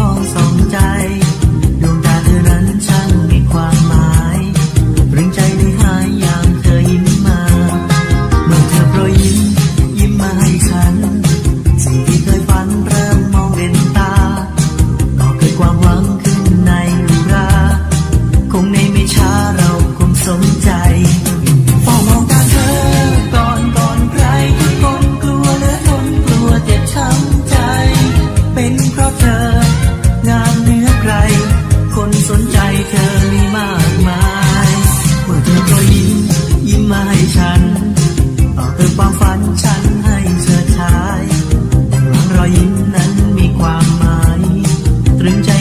ดวงตาเธอนั้นช่ามีความหมายรึงใจได้หายยามเธอยิ้มมา เมื่อเธอโปรยยิ้ม ยิ้มมาให้ฉัน สิ่งที่เคยฝันเริ่มมองเห็นตาบอกเกิดความหวังขึ้นในราคงในไม่ช้า ตรึงใจ